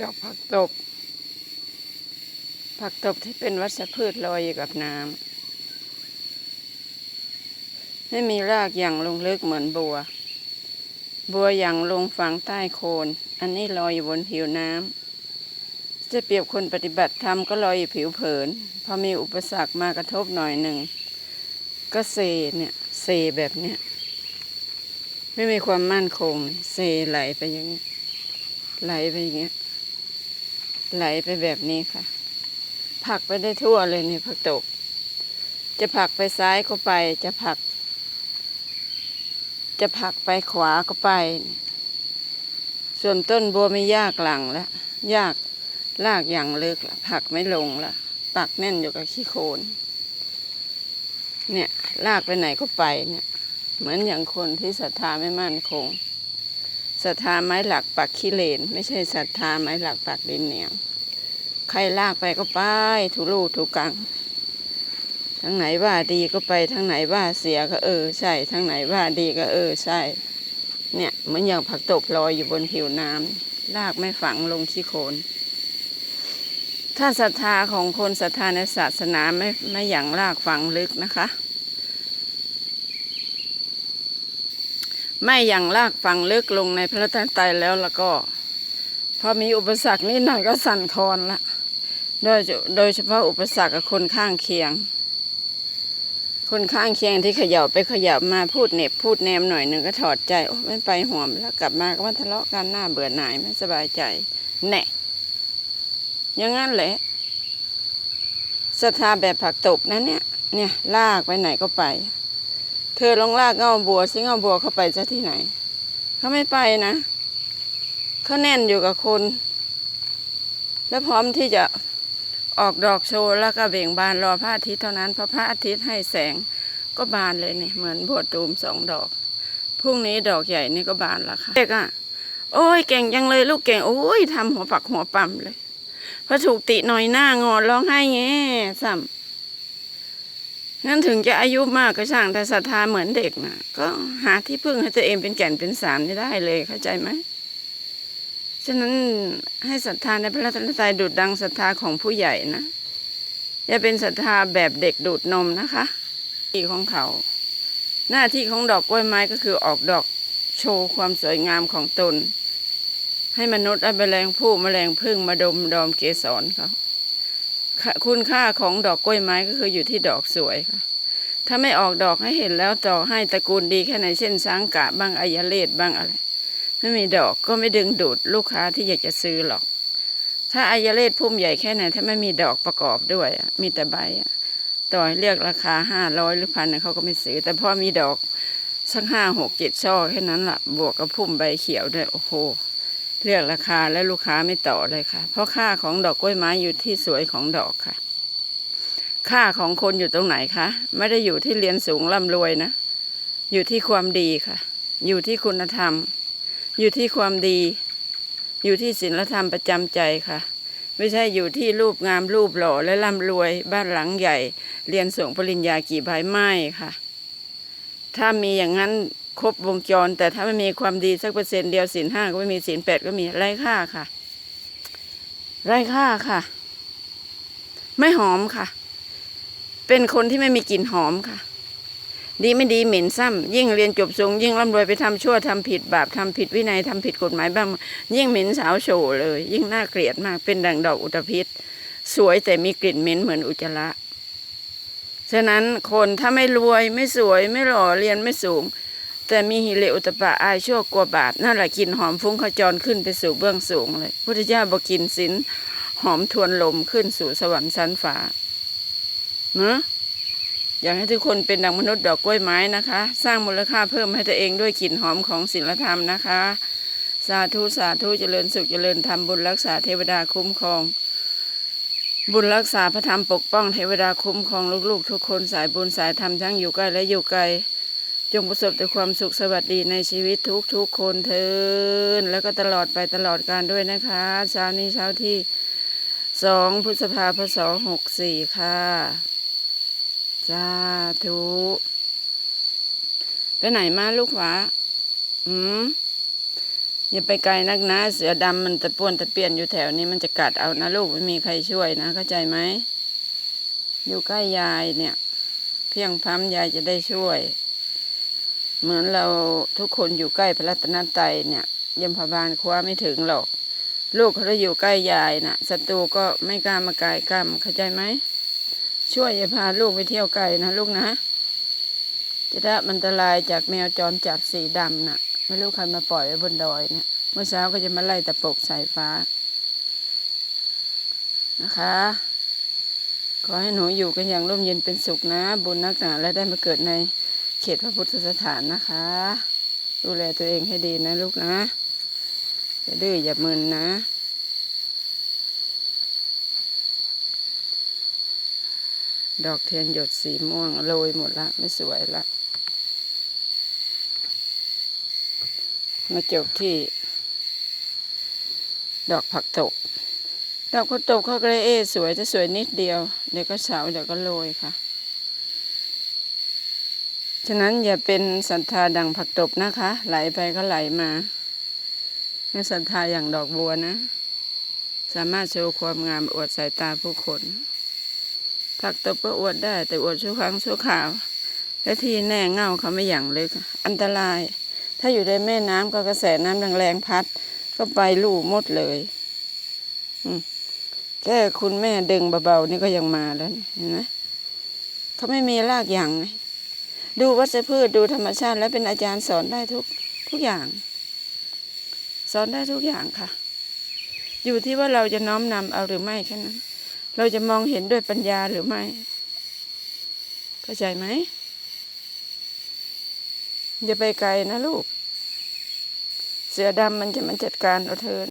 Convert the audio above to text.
ดอกผักตบ ผักตบที่เป็นวัชพืชลอยอยู่กับน้ำไม่มีรากอย่างลงลึกเหมือนบัว บัวอย่างลงฝังใต้โคน อันนี้ลอยอยู่บนผิวน้ำจะเปรียบคนปฏิบัติธรรมก็ลอยอยู่ผิวเผิน พอมีอุปสรรคมากระทบหน่อยหนึ่ง ก็เซเนี่ยเซแบบเนี้ยไม่มีความมั่นคงเซไหลไปอย่างนี้ไหลไปอย่างเงี้ย ไหลไปแบบนี้ค่ะผลักไปได้ทั่วเลยนี่ผักตบจะผลักไปซ้ายก็ไป จะผลัก จะผลักไปขวาก็ไป ส่วนต้นบัวไม่ยากหลังแล้วยากลากอย่างลึกละผลักไม่ลงละปักแน่นอยู่กับขี้โคลนเนี่ยลากไปไหนก็ไปเนี่ย เหมือนอย่างคนที่ศรัทธาไม่มั่นคง ศรัทธาไม้หลักปักขี้เลน ไม่ใช่ศรัทธาไม้หลักปักดินเหนียวใครลากไปก็ไปถูรูถูกังทั้งไหนว่าดีก็ไปทั้งไหนว่าเสียก็เออใช่ทั้งไหนว่าดีก็เออใช่ เนี่ยเหมือนอย่างผักตบลอยอยู่บนผิวน้ำลากไม่ฝังลงขี้โคลนถ้าศรัทธาของคนศรัทธาในศาสนาไม่ไม่อย่างลากฝังลึกนะคะ ไม่อย่างลากฝังลึกลงในพระทันตรัยแล้วแล้วก็ พอมีอุปสรรคนิดหน่อยก็สั่นคลอนละโดยโดยเฉพาะอุปสรรคกับคนข้างเคียง คนข้างเคียงที่ขย่าไปขย่ามาพูดเน็บพูดแนมหน่อยหนึ่งก็ถอดใจโอ้ไม่ไปห่วมแล้วกลับมาก็มาทะเลาะกันหน้าเบื่อหน่ายไม่สบายใจแน่อย่างนั้นแหละศรัทธาแบบผักตบนะเนี่ยเนี่ยลากไปไหนก็ไป เธอลองลากเงาบัวซิเงาบัวเข้าไปจะที่ไหน เขาไม่ไปนะเขาแน่นอยู่กับคน และพร้อมที่จะออกดอกโชว์แล้วก็เบ่งบานรอพระอาทิตย์เท่านั้นเพราะพระอาทิตย์ให้แสงก็บานเลยนี่เหมือนบัวตูมสองดอกพรุ่งนี้ดอกใหญ่นี่ก็บานแล้วค่ะเด็กอะโอ้ยเก่งจังเลยลูกเก่งโอ้ยทำหัวปักหัวปั๊มเลยพอถูกติหน่อยหน้างอร้องไห้แง่ซ้ำ งั้นถึงจะอายุมากก็ช่างแต่ศรัทธาเหมือนเด็กนะก็หาที่พึ่งให้ตัวเองเป็นแก่นเป็นสารไม่ได้เลยเข้าใจไหมฉะนั้นให้ศรัทธาในพระรัตนตรัยดูดดังศรัทธาของผู้ใหญ่นะอย่าเป็นศรัทธาแบบเด็กดูดนมนะคะที่ของเขา หน้าที่ของดอกกล้วยไม้ก็คือออกดอกโชว์ความสวยงามของตน ให้มนุษย์และแมลงผู้แมลงพึ่งมาดมดอมเกสรเขา คุณค่าของดอกกล้วยไม้ก็คืออยู่ที่ดอกสวยค่ะถ้าไม่ออกดอกให้เห็นแล้วต่อให้ตระกูลดีแค่ไหนเช่นช้างกะบ้างอายาเลศบ้างอะไร ไม่มีดอกก็ไม่ดึงดูดลูกค้าที่อยากจะซื้อหรอก ถ้าอายาเลศพุ่มใหญ่แค่ไหน ถ้าไม่มีดอกประกอบด้วยมีแต่ใบต่อให้เรียกราคาห้าร้อยหรือพันเขาก็ไม่ซื้อ แต่พอมีดอกสักห้าหกเจ็ดช่อแค่นั้นละ่ะ บวกกับพุ่มใบเขียวด้วยโอ้โห เรียกราคาแล้วลูกค้าไม่ต่อเลยค่ะ เพราะค่าของดอกกล้วยไม้อยู่ที่สวยของดอกค่ะ ค่าของคนอยู่ตรงไหนคะไม่ได้อยู่ที่เรียนสูงร่ำรวยนะ อยู่ที่ความดีค่ะ อยู่ที่คุณธรรม อยู่ที่ความดี อยู่ที่ศีลธรรมประจำใจค่ะ ไม่ใช่อยู่ที่รูปงามรูปหล่อและร่ำรวย บ้านหลังใหญ่ เรียนส่งปริญญากี่ใบไม่ค่ะ ถ้ามีอย่างนั้น ครบวงจร แต่ถ้าไม่มีความดีสักเปอร์เซ็นต์เดียวศีลห้าก็ไม่มีศีลแปดก็มีไร้ค่าค่ะ ไร้ค่าค่ะ ไม่หอมค่ะ เป็นคนที่ไม่มีกลิ่นหอมค่ะ ดีไม่ดีเหม็นซ้ำยิ่งเรียนจบสูง ยิ่งร่ำรวยไปทำชั่วทำผิดบาปทำผิดวินัยทำผิดกฎหมายบ้าง ยิ่งเหม็นสาวโฉเลย ยิ่งน่าเกลียดมากเป็นดังดอกอุตภิษสวยแต่มีกลิ่นเหม็นเหมือนอุจจาระฉะนั้นคนถ้าไม่รวยไม่สวยไม่หล่อเรียนไม่สูง แต่มีหิเลอุตปะอายชั่วกลัวบาปนั่นแหละกินหอมฟุ้งขจรขึ้นไปสู่เบื้องสูงเลย พุทธเจ้าบอกกินสินหอมทวนลมขึ้นสู่สวรรค์ชั้นฟ้าเนอะอยากให้ทุกคนเป็นดังมนุษย์ดอกกล้วยไม้นะคะ สร้างมูลค่าเพิ่มให้ตัวเองด้วยกลิ่นหอมของศีลธรรมนะคะ สาธุสาธุเจริญสุขเจริญธรรมบุญรักษาเทวดาคุ้มครอง บุญรักษาพระธรรมปกป้องเทวดาคุ้มครองลูกๆ ทุกคนสายบุญสายธรรมทั้งอยู่ใกล้และอยู่ไกล จงประสบแต่ความสุขสวัสดีในชีวิตทุกๆคนเทินแล้วก็ตลอดไปตลอดการด้วยนะคะเช้านี้เช้าที่สองพฤษภาพศหกสี่ค่ะสาธุไปไหนมาลูกหวาอืมอย่าไปไกลนักนะ เสือดำมันตะป้วนตะเปียนอยู่แถวนี้มันจะกัดเอานะลูกไม่มีใครช่วยนะเข้าใจไหมอยู่ใกล้ยายเนี่ย เพียงพร้ำยายจะได้ช่วย เหมือนเราทุกคนอยู่ใกล้พระรัตนตรัยเนี่ยยมพบาลคว้าไม่ถึงหรอก ลูกเขาได้อยู่ใกล้ยายน่ะศัตรูก็ไม่กล้ามาไกลกล้ามเข้าใจไหมช่วยอย่าพาลูกไปเที่ยวไกลนะลูกนะจะได้มันอันตรายจากแมวจรจัดสีดำน่ะ ไม่รู้ใครมาปล่อยไว้บนดอยเนี่ยเมื่อเช้าก็จะมาไล่ตะปกสายฟ้า นะคะ ขอให้หนูอยู่กันอย่างร่มเย็นเป็นสุขนะ บุญนักหนาและได้มาเกิดใน เขตพระพุทธสถานนะคะ ดูแลตัวเองให้ดีนะลูกนะอย่าดื้ออย่ามึนนะดอกเทียนหยดสีม่วงโรยหมดละไม่สวยละ มาจบที่ ดอกผักตบ ดอกผักตบเขาก็เลยเอสวยจะสวยนิดเดียว เดี๋ยวก็เฉาเดี๋ยวก็โรยค่ะ ฉะนั้นอย่าเป็นศรัทธาดังผักตบนะคะ ไหลไปก็ไหลมา ไม่ศรัทธาอย่างดอกบัวนะ สามารถโชว์ความงามอวดสายตาผู้คน ผักตบก็อวดได้ แต่อวดชั่วครั้งชั่วคราว และที่แน่เง่าเขาไม่อย่างลึก อันตราย ถ้าอยู่ในแม่น้ำก็กระแสน้ำแรงๆพัด ก็ไปลู่มดเลยแค่คุณแม่ดึงเบาๆนี่ก็ยังมาแล้วนะเห็นไหมเขาไม่มีรากอย่างไง ดูวัชพืชดูธรรมชาติ แล้วเป็นอาจารย์สอนได้ทุกทุกอย่าง สอนได้ทุกอย่างค่ะ อยู่ที่ว่าเราจะน้อมนำเอาหรือไม่แค่นั้น เราจะมองเห็นด้วยปัญญาหรือไม่ เข้าใจไหมอย่าไปไกลนะลูก เสือดำมันจะมันจัดการเอาเธอ